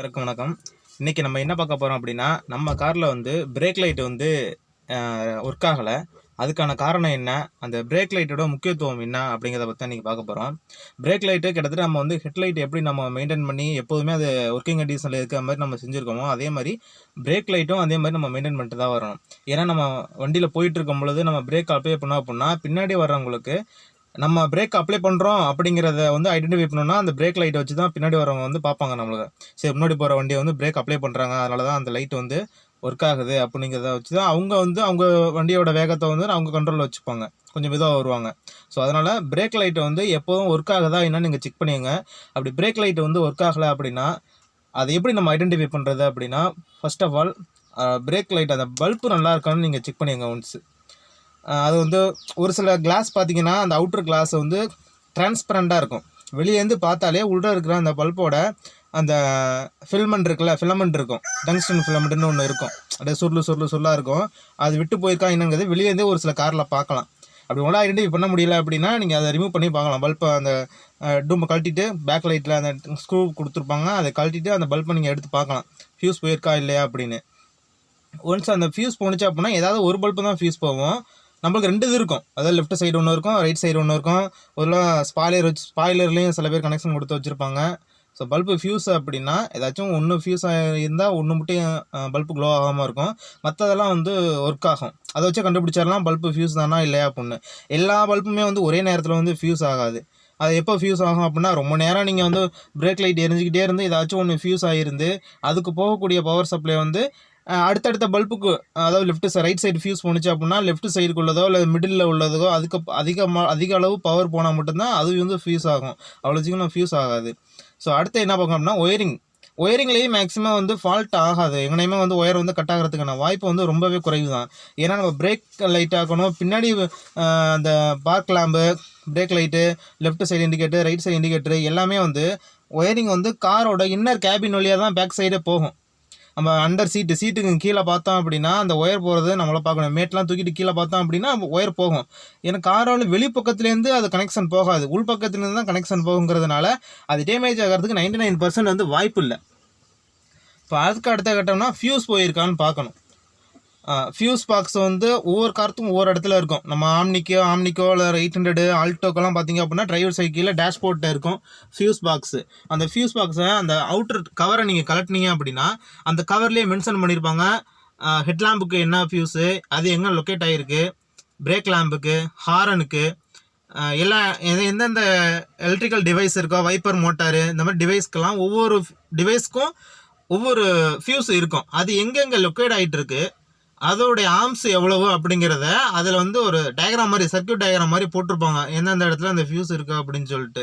வணக்கம் வணக்கம். இன்றைக்கி நம்ம என்ன பார்க்க போகிறோம் அப்படின்னா நம்ம காரில் வந்து பிரேக் லைட் வந்து ஒர்க் ஆகலை. அதுக்கான காரணம் என்ன? அந்த பிரேக் லைட்டோட முக்கியத்துவம் என்ன அப்படிங்கிறத பற்றி இன்றைக்கி பார்க்க போகிறோம் பிரேக் லைட்டு கிட்டத்தட்ட நம்ம வந்து ஹெட்லைட் எப்படி நம்ம மெயின்டைன் பண்ணி எப்போதுமே அது ஒர்க்கிங் கண்டிஷனில் இருக்கிற மாதிரி நம்ம செஞ்சுருக்கோமோ அதே மாதிரி பிரேக் லைட்டும் அதே மாதிரி நம்ம மெயின்டைன் பண்ணிட்டு தான் வரணும். ஏன்னா நம்ம வண்டியில் போயிட்டு இருக்கும் பொழுது நம்ம பிரேக் அப்ளை பண்ணோம் அப்படின்னா பின்னாடி வர்றவங்களுக்கு நம்ம பிரேக் அப்ளை பண்ணுறோம் அப்படிங்கிறத வந்து ஐடென்டிஃபை பண்ணோம்னா அந்த பிரேக் லைட்டை வச்சு தான் பின்னாடி வரவங்க வந்து பார்ப்பாங்க நம்மளுக்கு சரி முன்னாடி போகிற வண்டியை வந்து பிரேக் அப்ளை பண்ணுறாங்க அதனால தான் அந்த லைட் வந்து ஒர்க் ஆகுது அப்படிங்கிறத வச்சு தான் அவங்க வந்து அவங்க வண்டியோட வேகத்தை வந்து அவங்க கண்ட்ரோலில் வச்சுப்பாங்க. கொஞ்சம் மெதுவாக வருவாங்க. ஸோ அதனால் பிரேக் லைட்டை வந்து எப்போதும் ஒர்க் ஆகுதா என்னன்னு நீங்கள் செக் பண்ணிங்க அப்படி பிரேக் லைட் வந்து ஒர்க் ஆகலை அப்படின்னா அதை எப்படி நம்ம ஐடென்டிஃபை பண்ணுறது அப்படின்னா first of all brake light அந்த பல்பு நல்லா இருக்கான்னு நீங்கள் செக் பண்ணிங்க ஒன்ஸ் அது வந்து ஒரு சில கிளாஸ் பார்த்தீங்கன்னா அந்த அவுட்டர் கிளாஸ் வந்து டிரான்ஸ்பரண்ட்டாக இருக்கும். வெளியேருந்து பார்த்தாலே உள்ளே இருக்கிற அந்த பல்போட அந்த ஃபில்மெண்ட் இருக்குல்ல ஃபிலமெண்ட் இருக்கும். டங்ஸ்டன் ஃபிலமெண்ட்னு ஒன்று இருக்கும். அப்படியே சுருளு சுருளு சுருளாக இருக்கும். அது விட்டு போயிருக்கா என்னங்கிறது வெளியேருந்து ஒரு சில காரில் பார்க்கலாம். அப்படி உங்களால் ஐடென்டிஃபை பண்ண முடியல அப்படின்னா நீங்கள் அதை ரிமூவ் பண்ணி பார்க்கலாம். பல்பை அந்த டூமை கழட்டிட்டு பேக் லைட்டில் அந்த ஸ்க்ரூ கொடுத்துருப்பாங்க. அதை கழட்டிட்டு அந்த பல்பை நீங்கள் எடுத்து பார்க்கலாம். ஃபியூஸ் போயிருக்கா இல்லையா அப்படின்னு. ஒன்ஸ் அந்த ஃபியூஸ் போணுச்சு அப்படின்னா ஏதாவது ஒரு பல்பு தான் ஃபியூஸ் போவோம் நம்மளுக்கு ரெண்டு இது இருக்கும். அதாவது லெஃப்ட் சைடு ஒன்று இருக்கும் ரைட் சைடு ஒன்று இருக்கும். ஒரு ஸ்பாய்லர் வச்சு ஸ்பாய்லர்லேயும் சில பேர் கனெக்ஷன் கொடுத்து வச்சுருப்பாங்க. ஸோ பல்பு ஃபியூஸ் அப்படின்னா ஏதாச்சும் ஒன்று ஃபியூஸ் இருந்தால் ஒன்று மட்டும் பல்பு க்ளோ ஆகாமல் இருக்கும். மற்றதெல்லாம் வந்து ஒர்க் ஆகும். அதை வச்சு கண்டுபிடிச்சிடலாம். பல்பு ஃபியூஸ் தானா இல்லையா அப்படின்னு. எல்லா பல்புமே வந்து ஒரே நேரத்தில் வந்து ஃபியூஸ் ஆகாது. அது எப்போ ஃபியூஸ் ஆகும் அப்படின்னா ரொம்ப நேரம் நீங்கள் வந்து பிரேக் லைட் எரிஞ்சிக்கிட்டே இருந்து ஏதாச்சும் ஒன்று ஃபியூஸ் ஆகிருந்து அதுக்கு போகக்கூடிய பவர் சப்ளை வந்து அடுத்தடுத்த பல்புக்கு அதாவது லெஃப்ட் ரைட் சைடு ஃபியூஸ் போணுச்சு அப்படின்னா லெஃப்ட் சைடுக்கு உள்ளதோ இல்லை மிடில் உள்ளதோ அதுக்கு அதிகமாக அதிக அளவு பவர் போனால் மட்டும்தான் அது வந்து ஃபியூஸ் ஆகும். அவ்வளோ சீக்கிரம் ஃபியூஸ் ஆகாது. ஸோ அடுத்து என்ன பார்க்கணும் அப்படின்னா ஒயரிங் ஒயரிங்லேயும் மேக்ஸிமம் வந்து ஃபால்ட் ஆகாது. எங்கனையுமே வந்து ஒயர் வந்து கட் ஆகிறதுக்கான வாய்ப்பு வந்து ரொம்பவே குறைவு தான் ஏன்னா நம்ம பிரேக் லைட் ஆக்கணும். பின்னாடி அந்த park lamp brake light left side indicator right side indicator எல்லாமே வந்து ஒயரிங் வந்து காரோட இன்னர் கேபின் வழியாக தான் பேக் சைடே போகும். நம்ம அண்டர் சீட்டு சீட்டுக்கு கீழே பார்த்தோம் அப்படின்னா அந்த ஒயர் போகிறது நம்மளை பார்க்கணும். மேட்லாம் தூக்கிட்டு கீழே பார்த்தோம் அப்படின்னா ஒயர் போகும். ஏன்னா காரோட வெளிப்பக்கத்துலேருந்து அது கனெக்ஷன் போகாது. உள் பக்கத்துலேருந்து தான் கனெக்ஷன் போகுங்கிறதுனால அது டேமேஜ் ஆகிறதுக்கு நைன்டி நைன் பர்சன்ட் வந்து வாய்ப்பு இல்லை. இப்போ அதுக்கு அடுத்த கட்டம்னா ஃபியூஸ் போயிருக்கான்னு பார்க்கணும். ஃபியூஸ் பாக்ஸ் வந்து ஒவ்வொரு கார்த்துக்கும் ஒவ்வொரு இடத்துல இருக்கும். நம்ம ஆம்னிக்கோ ஆம்னிக்கோ இல்லை எயிட் ஹண்ட்ரடு ஆல்டோக்கெல்லாம் பார்த்தீங்க அப்படின்னா டிரைவர் சைக்கிளில் டேஷ்போர்ட்டில் இருக்கும் ஃபியூஸ் பாக்ஸு அந்த ஃபியூஸ் பாக்ஸை அந்த அவுட்டர் கவரை நீங்கள் கலட்டினீங்க அப்படின்னா அந்த கவர்லேயே மென்ஷன் பண்ணியிருப்பாங்க ஹெட் லேம்புக்கு என்ன ஃபியூஸு அது எங்கே லொக்கேட் ஆகிருக்கு பிரேக் லேம்புக்கு ஹாரனுக்கு எல்லா எந்தெந்த எலக்ட்ரிக்கல் டிவைஸ் இருக்கோ வைப்பர் மோட்டாரு இந்த மாதிரி டிவைஸ்க்கெல்லாம் ஒவ்வொரு டிவைஸ்க்கும் ஒவ்வொரு ஃபியூஸ் இருக்கும். அது எங்கெங்கே லொக்கேட் ஆகிட்டு இருக்குது அதோடைய ஆர்ம்ஸ் எவ்வளவு அப்படிங்கிறத அதில் வந்து ஒரு டயக்ராம் மாதிரி சர்க்கியூட் டயக்ராம் மாதிரி போட்டிருப்பாங்க. எந்தெந்த இடத்துல அந்த ஃபியூஸ் இருக்குது அப்படின்னு சொல்லிட்டு.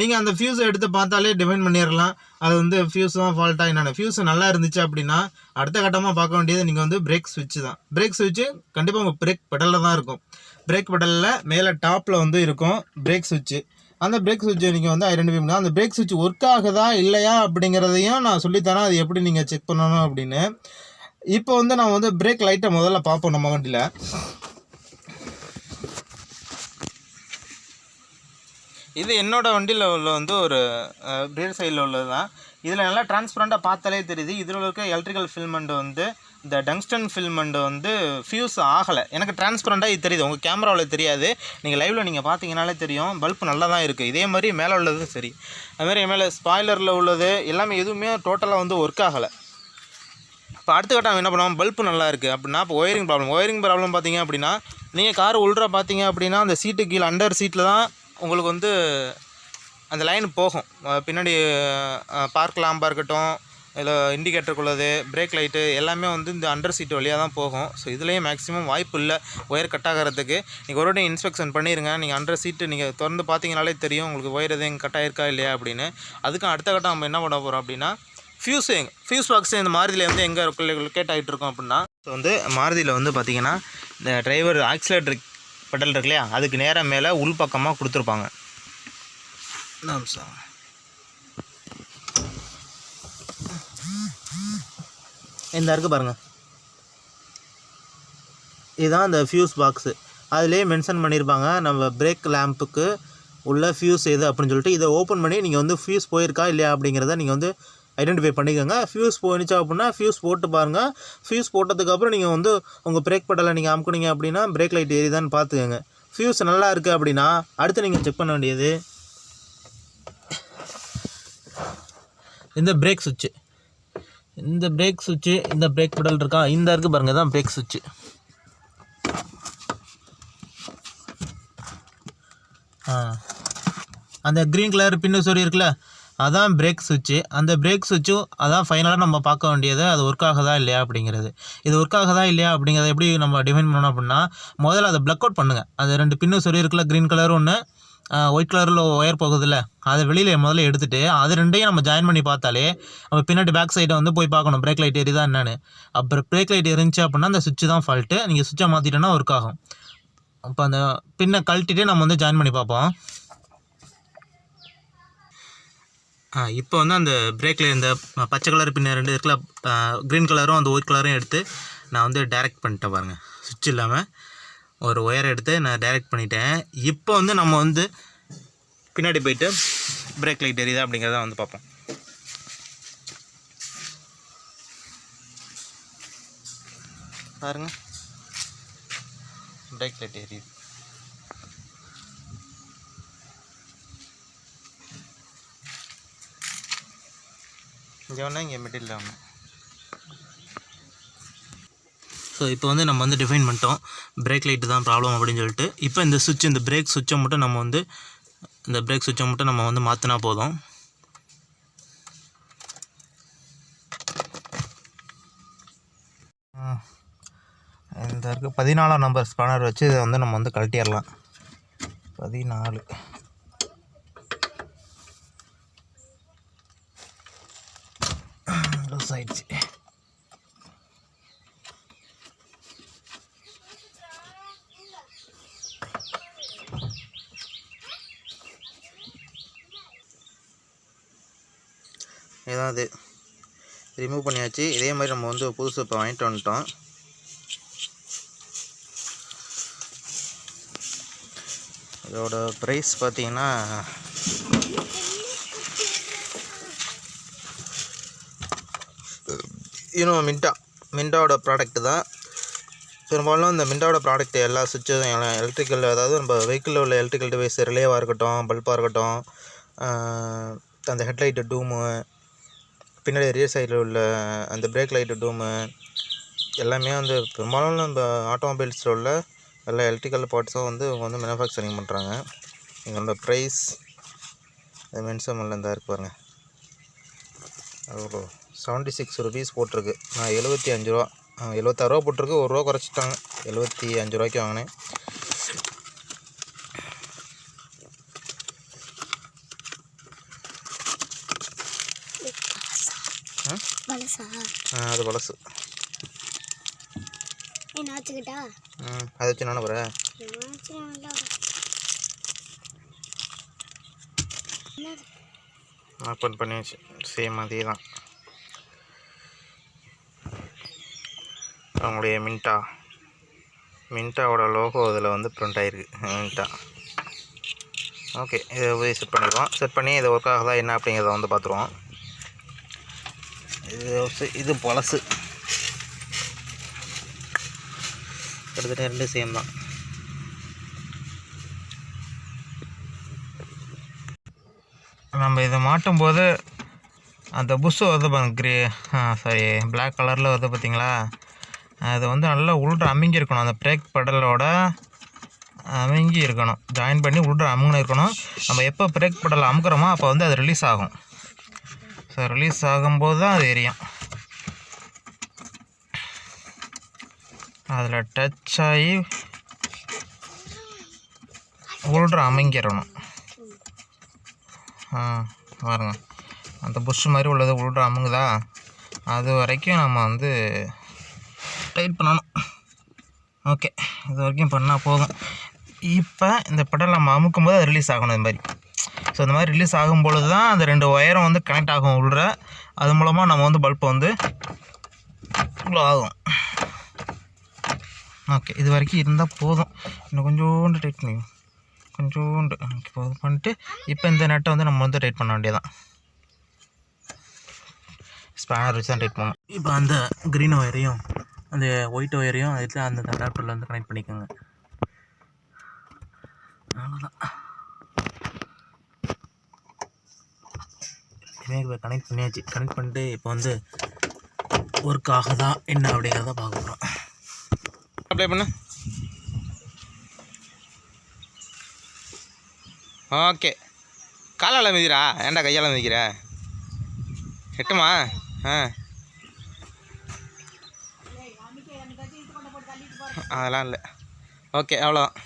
நீங்கள் அந்த ஃபியூஸை எடுத்து பார்த்தாலே டிஃபைன் பண்ணிடலாம். அது வந்து ஃபியூஸ் தான் ஃபால்ட்டாக என்னென்ன. ஃபியூஸ் நல்லா இருந்துச்சு அப்படின்னா அடுத்த கட்டமாக பார்க்க வேண்டியது நீங்கள் வந்து பிரேக் சுவிட்ச் தான். பிரேக் ஸ்விட்ச்சு கண்டிப்பாக உங்கள் பிரேக் பெடலில் தான் இருக்கும். பிரேக் பெடலில் மேலே டாப்பில் வந்து இருக்கும் பிரேக் சுவிட்சு அந்த பிரேக் சுவிட்சை நீங்கள் வந்து ஐடென்டிஃபை பண்ணலாம் அந்த பிரேக் சுவிட்ச் ஒர்க் ஆகுதா இல்லையா அப்படிங்கிறதையும் நான் சொல்லித்தரேன். அது எப்படி நீங்கள் செக் பண்ணணும் அப்படின்னு. இப்போ வந்து நம்ம வந்து பிரேக் லைட்டை முதல்ல பார்ப்போம் நம்ம வண்டியில். இது என்னோட வண்டியில் உள்ள வந்து ஒரு பிரேக் சைடில் உள்ளது தான் இதில் நல்லா டிரான்ஸ்பரண்ட்டாக பார்த்தாலே தெரியுது. இதில் இருக்க எலக்ட்ரிக்கல் ஃபில்மெண்ட் வந்து இந்த டங்ஸ்டன் ஃபில்மெண்ட் வந்து ஃபியூஸ் ஆகலை. எனக்கு டிரான்ஸ்பரண்ட்டாக இது தெரியுது. உங்கள் கேமராவில் தெரியாது. நீங்கள் லைவில் நீங்கள் பார்த்தீங்கனாலே தெரியும். பல்ப் நல்லா தான் இருக்குது இதே மாதிரி மேலே உள்ளதும் சரி. அதுமாதிரி மேலே ஸ்பாய்லரில் உள்ளது. எல்லாமே எதுவுமே டோட்டலாக வந்து ஒர்க் ஆகலை. இப்போ அடுத்த கட்டம் என்ன பண்ணுவோம் பல்பு நல்லா இருக்குது அப்படின்னா இப்போ ஒயரிங் ப்ராப்ளம் ஒயரிங் ப்ராப்ளம் பார்த்தீங்க அப்படின்னா நீங்கள் கார் உள்ற பார்த்தீங்க அப்படின்னா அந்த சீட்டு கீழே அண்டர் சீட்டில் தான் உங்களுக்கு வந்து அந்த லைன் போகும். பின்னாடி பார்க் லாம்பாக இருக்கட்டும் இல்லை இண்டிகேட்டருக்குள்ளது பிரேக் லைட்டு எல்லாமே வந்து இந்த அண்டர் சீட்டு வழியாக தான் போகும். ஸோ இதுலேயும் மேக்ஸிமம் வாய்ப்பு இல்லை. ஒயர் கட் ஆகிறதுக்கு. நீங்கள் ஒரு வாட்டி இன்ஸ்பெக்ஷன் பண்ணிடுங்க நீங்கள் அண்டர் சீட்டு நீங்கள் திறந்து பார்த்தீங்கனாலே தெரியும் உங்களுக்கு ஒயர் எதுவும் கட் ஆயிருக்கா இல்லையா அப்படின்னு. அதுக்கும் அடுத்த கட்டம் நம்ம என்ன பண்ண போகிறோம் அப்படின்னா ஃபியூஸ் ஃபியூஸ் பாக்ஸ் இந்த மாருதியில் வந்து எங்கே லொக்கேட் ஆகிட்டு இருக்கோம் அப்படின்னா ஸோ வந்து மாருதியில் வந்து பார்த்தீங்கன்னா இந்த டிரைவர் ஆக்சிலேட்டர் பெடல் இருக்கு இல்லையா அதுக்கு நேராக மேலே உள் பக்கமாக கொடுத்துருப்பாங்க. சார். இந்த இருக்கு பாருங்கள் இதுதான் இந்த ஃபியூஸ் பாக்ஸு அதுலேயே மென்ஷன் பண்ணியிருப்பாங்க நம்ம பிரேக் லேம்புக்கு உள்ள ஃபியூஸ் எது அப்படின்னு சொல்லிட்டு இதை ஓப்பன் பண்ணி நீங்கள் வந்து ஃபியூஸ் போயிருக்கா இல்லையா அப்படிங்கிறத நீங்கள் வந்து ஐடென்டிஃபை பண்ணிக்கோங்க. ஃபியூஸ் போனிச்சா அப்படின்னா ஃபியூஸ் போட்டு பாருங்கள் ஃபியூஸ் போட்டதுக்கப்புறம் நீங்கள் வந்து உங்கள் பிரேக் பெடலை நீங்கள் அமுக்குனீங்க அப்படின்னா பிரேக் லைட் ஏறிதான்னு பார்த்துக்கோங்க ஃபியூஸ் நல்லா இருக்குது அப்படின்னா அடுத்து நீங்கள் செக் பண்ண வேண்டியது இந்த பிரேக் சுவிட்சு இந்த பிரேக் சுவிட்சு இந்த பிரேக் பெடல் இருக்கா? இந்த இருக்குது பாருங்கள் தான் பிரேக் சுவிட்சு ஆ. அந்த க்ரீன் கலர் பின்னு சொல்லி இருக்குல்ல அதான் பிரேக் சுவிட்சு அந்த பிரேக் சுவிட்சும் அதான் ஃபைனலாக நம்ம பார்க்க வேண்டியது. அது ஒர்க் ஆகுதா இல்லையா அப்படிங்கிறது. இது ஒர்க் ஆகுதா இல்லையா அப்படிங்கிறத எப்படி நம்ம டிஃபைன் பண்ணணும் அப்படின்னா முதல்ல அதை பிளக் அவுட் பண்ணுங்கள் அது ரெண்டு பின்னு சொல்லி இருக்குல்ல க்ரீன் கலர் ஒன்று ஒயிட் கலரில் ஒயர் போகுதுல்ல அதை வெளியில் முதல்ல எடுத்துகிட்டு அது ரெண்டையும் நம்ம ஜாயின் பண்ணி பார்த்தாலே நம்ம பின்னாடி பேக் சைடை வந்து போய் பார்க்கணும். பிரேக் லைட் எரியுதா என்னென்னு. அப்புறம் பிரேக் லைட் இருந்துச்சு அப்படின்னா அந்த சுவிட்சு தான் ஃபால்ட்டு நீங்கள் சுவிட்சை மாற்றிட்டோன்னா ஒர்க் ஆகும். அப்போ அந்த பின்னை கழட்டிட்டு நம்ம வந்து ஜாயின் பண்ணி பார்ப்போம் ஆ இப்போ வந்து அந்த பிரேக்கில் இந்த பச்சை கலர் பின்ன ரெண்டு இருக்குல்ல க்ரீன் கலரும் அந்த ஒயிட் கலரும் எடுத்து நான் வந்து டைரக்ட் பண்ணிட்டேன் பாருங்கள் சுவிட்ச் இல்லாமல் ஒரு ஒயரை எடுத்து நான் டைரக்ட் பண்ணிட்டேன். இப்போ வந்து நம்ம வந்து பின்னாடி போயிட்டு பிரேக் லைட் எரியுதா அப்படிங்கிறத வந்து பார்ப்போம். பாருங்க. பிரேக் லைட் எரியுது. இங்கே ஒன்றா இங்கே மிடில் ஒன்று ஸோ இப்போ வந்து நம்ம வந்து டிஃபைன் பண்ணிட்டோம். பிரேக் லைட்டு தான் ப்ராப்ளம் அப்படின்னு சொல்லிட்டு. இப்போ இந்த சுவிட்ச் இந்த பிரேக் சுவிட்சை மட்டும் நம்ம வந்து இந்த பிரேக் சுவிட்சை மட்டும் நம்ம வந்து மாற்றினா போதும். இந்த இருக்கு பதினாலாம் நம்பர் ஸ்பேனர் வச்சு இதை வந்து நம்ம வந்து கழட்டிடலாம். பதினாலு. லூஸ் ஆயிடுச்சு ஏதாவது ரிமூவ் பண்ணியாச்சு. இதே மாதிரி நம்ம வந்து புதுசு இப்போ வாங்கிட்டு வந்துட்டோம். இதோட ப்ரைஸ் பார்த்தீங்கன்னா இன்னும் மின்டா மின்டாவோட ப்ராடக்ட் தான். பெரும்பாலும் இந்த மின்டாவோட ப்ராடக்ட் எல்லா சுவிட்சும் எலக்ட்ரிக்கல் அதாவது நம்ம வெஹிக்கிளில் உள்ள எலக்ட்ரிக்கல் டிவைஸ் ரிலேவாக இருக்கட்டும் பல்பாக இருக்கட்டும் அந்த ஹெட்லைட்டு டூமு பின்னாடி ரியர் சைடில் உள்ள அந்த பிரேக் லைட்டு டூமு எல்லாமே வந்து பெரும்பாலும் நம்ம ஆட்டோமொபைல்ஸில் உள்ள எல்லா எலக்ட்ரிக்கல் பார்ட்ஸும் வந்து இவங்க வந்து மேனுஃபேக்சரிங் பண்ணுறாங்க நம்ம ப்ரைஸ் அது மென்சமில் இருந்தா இருக்கு பாருங்கள் அவ்வளோ செவன்ட்டி சிக்ஸ் ருபீஸ் போட்டிருக்கு. நான் எழுபத்தி அஞ்சு ரூபா எழுபத்தாறு ரூபா போட்டிருக்கு. ஒரு ரூபா குறைச்சிட்டாங்க. எழுபத்தி அஞ்சு ரூபாய்க்கு வாங்கினேன். அது பழசு. அதை வச்சு நானே போகிறேன் என்னது ஓப்பன் பண்ணியாச்சு. சேம் அதே தான் அவங்களுடைய மின்டா மின்டாவோட லோகோ இதில் வந்து ப்ரிண்ட் ஆகிருக்கு மின்டா ஓகே இதை போய் செட் பண்ணிடுவோம் செட் பண்ணி இதை ஒர்க் ஆகுதா என்ன அப்படிங்கிறத வந்து பார்த்துருவோம். இது இது பழசு. கிட்டத்தட்ட ரெண்டு சேம் தான். நம்ம இதை மாட்டும் போது அந்த புஷ்ஷு வருது பாருங்க கிரே சாரி பிளாக் கலரில் வருது பார்த்தீங்களா அது வந்து நல்லா உள்ற அமுங்கி இருக்கணும் அந்த பிரேக் பெடலோட அமுங்கி இருக்கணும். ஜாயின் பண்ணி உள்ற அமுங்கி இருக்கணும். நம்ம எப்போ பிரேக் பெடல் அமுக்கிறோமோ அப்போ வந்து அது ரிலீஸ் ஆகும். ஸோ ரிலீஸ் ஆகும்போது தான் அது எரியும். அதில் டச் ஆகி உள்ற அமுங்கிடணும் ஆ அந்த புஷ் மாதிரி உள்ளது உள்ள அமுங்குதா? அது வரைக்கும் நம்ம வந்து டைட் பண்ணணும். ஓகே இது வரைக்கும் பண்ணால் போதும். இப்போ இந்த பெடல் நம்ம அமுக்கும் போது அது ரிலீஸ் ஆகணும் இந்த மாதிரி. ஸோ இந்த மாதிரி ரிலீஸ் ஆகும் பொழுது தான் அந்த ரெண்டு ஒயரும் வந்து கனெக்ட் ஆகும் உள்ள அது மூலமாக நம்ம வந்து பல்ப் வந்து இவ்வளோ ஆகும். ஓகே இது வரைக்கும் இருந்தால் போதும். இன்னும் கொஞ்சோண்டு டைட் பண்ணி கொஞ்சோண்டு. இப்போ இது பண்ணிட்டு இப்போ இந்த நெட்டை வந்து நம்ம வந்து டைட் பண்ண வேண்டியதான் ஸ்பேனர் வச்சு தான் டைட் பண்ணணும். இப்போ அந்த க்ரீன் ஒயரையும் அந்த ஒயிட் ஒயரையும் அதில் அந்த அடாப்டரில் வந்து கனெக்ட் பண்ணிக்கோங்க. அவ்வளோதான் இப்போ கனெக்ட் பண்ணியாச்சு. கனெக்ட் பண்ணிட்டு இப்போ வந்து ஒர்க் ஆகுதா என்ன அப்படிங்கிறத பார்க்க போகிறோம் அப்ளை பண்ண. ஓகே. காலால் மிதிரா ஏன்டா கையால் மிதிக்கிற? எட்டுமா? ஆ. அதெல்லாம் இல்லை. ஓகே அவ்வளோதான்